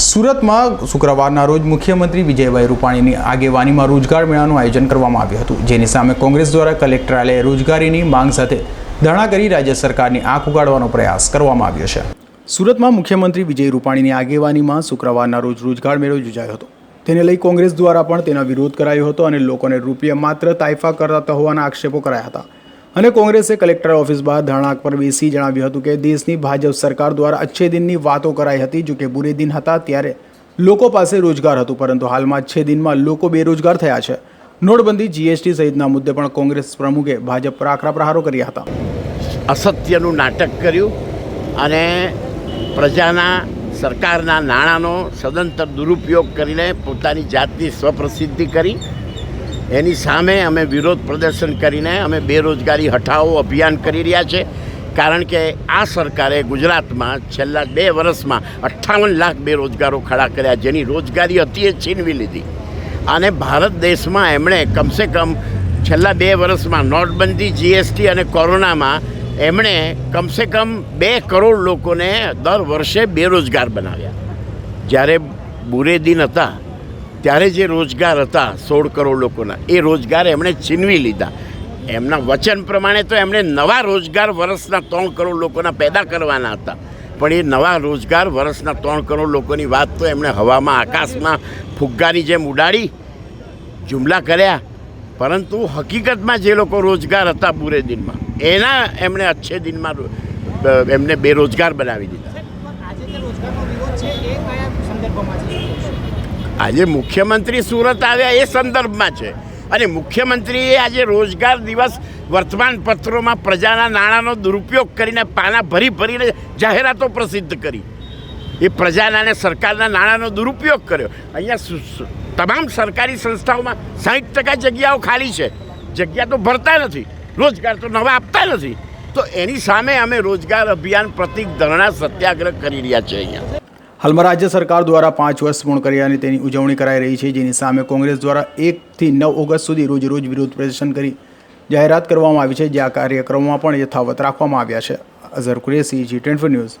સુરતમાં શુક્રવારના રોજ મુખ્યમંત્રી વિજયભાઈ રૂપાણીની આગેવાનીમાં રોજગાર મેળાનું આયોજન કરવામાં આવ્યું હતું. જેની સામે કોંગ્રેસ દ્વારા કલેક્ટરાલયે રોજગારીની માંગ સાથે ધરણા કરી રાજ્ય સરકારની આંખ ઉગાડવાનો પ્રયાસ કરવામાં આવ્યો છે. સુરતમાં મુખ્યમંત્રી વિજય રૂપાણીની આગેવાનીમાં શુક્રવારના રોજ રોજગાર મેળો યોજાયો હતો. તેને લઈ કોંગ્રેસ દ્વારા પણ તેનો વિરોધ કરાયો હતો અને લોકોને રૂપિયા માત્ર તાઇફા કરતા હોવાના આક્ષેપો કરાયા હતા. અને કોંગ્રેસે કલેક્ટર ઓફિસ બહાર ધરણા પર બેસી જણાવ્યું હતું કે દેશની ભાજપ સરકાર દ્વારા અચ્છે દિનની વાતો કરાઈ હતી જો કે બુરે દિન હતા ત્યારે લોકો પાસે રોજગાર હતું, પરંતુ હાલમાં અચ્છે દિનમાં લોકો બેરોજગાર થયા છે. નોટબંધી જીએસટી સહિતના મુદ્દે પણ કોંગ્રેસ પ્રમુખે ભાજપ પર આકરા પ્રહારો કર્યા હતા. અસત્યનું નાટક કર્યું અને પ્રજાના સરકારના નાણાંનો સદંતર દુરુપયોગ કરીને પોતાની જાતની સ્વપ્રસિદ્ધિ કરી એની સામે અમે વિરોધ પ્રદર્શન કરીને અમે બેરોજગારી હટાવો અભિયાન કરી રહ્યા છે. કારણ કે આ સરકારે ગુજરાતમાં છેલ્લા બે વર્ષમાં અઠ્ઠાવન લાખ બેરોજગારો ખડા કર્યા, જેની રોજગારી હતી એ છીનવી લીધી. અને ભારત દેશમાં એમણે કમસે કમ છેલ્લા બે વર્ષમાં નોટબંધી જીએસટી અને કોરોનામાં એમણે કમસે કમ બે કરોડ લોકોને દર વર્ષે બેરોજગાર બનાવ્યા. જ્યારે બુરે દિન હતા ત્યારે જે રોજગાર હતા સોળ કરોડ લોકોના, એ રોજગાર એમણે છીનવી લીધા. એમના વચન પ્રમાણે તો એમણે નવા રોજગાર વર્ષના ત્રણ કરોડ લોકોના પેદા કરવાના હતા. પણ એ નવા રોજગાર વર્ષના ત્રણ કરોડ લોકોની વાત તો એમણે હવામાં, આકાશમાં ફુગ્ગાની જેમ ઉડાડી, જુમલા કર્યા. પરંતુ હકીકતમાં જે લોકો રોજગાર હતા બુરે દિનમાં એના એમણે અચ્છે દિનમાં એમને બેરોજગાર બનાવી દીધા આજે જે રોજગારનો વિરોધ છે એ કયા સંદર્ભમાં છે આજે મુખ્યમંત્રી સુરત આવ્યા એ સંદર્ભમાં છે. અને મુખ્યમંત્રીએ આજે રોજગાર દિવસ વર્તમાન પત્રોમાં પ્રજાના નાણાંનો દુરુપયોગ કરીને પાના ભરી ભરીને જાહેરાતો પ્રસિદ્ધ કરી. એ પ્રજાના અને સરકારના નાણાંનો દુરુપયોગ કર્યો. અહીંયા તમામ સરકારી સંસ્થાઓમાં સાઠ ટકા જગ્યાઓ ખાલી છે. જગ્યા તો ભરતા નથી. રોજગાર તો નવા આપતા નથી. તો એની સામે અમે રોજગાર અભિયાન પ્રતિક ધરણા સત્યાગ્રહ કરી રહ્યા છીએ અહીંયા. હાલમાં રાજ્ય સરકાર દ્વારા પાંચ વર્ષ પૂર્ણ કર્યા અને તેની ઉજવણી કરાઈ રહી છે, જેની સામે કોંગ્રેસ દ્વારા એકથી નવ ઓગસ્ટ સુધી રોજ રોજ વિરોધ પ્રદર્શન કરી જાહેરાત કરવામાં આવી છે, જે આ કાર્યક્રમોમાં પણ યથાવત રાખવામાં આવ્યા છે. Azhar Qureshi ji twenty news.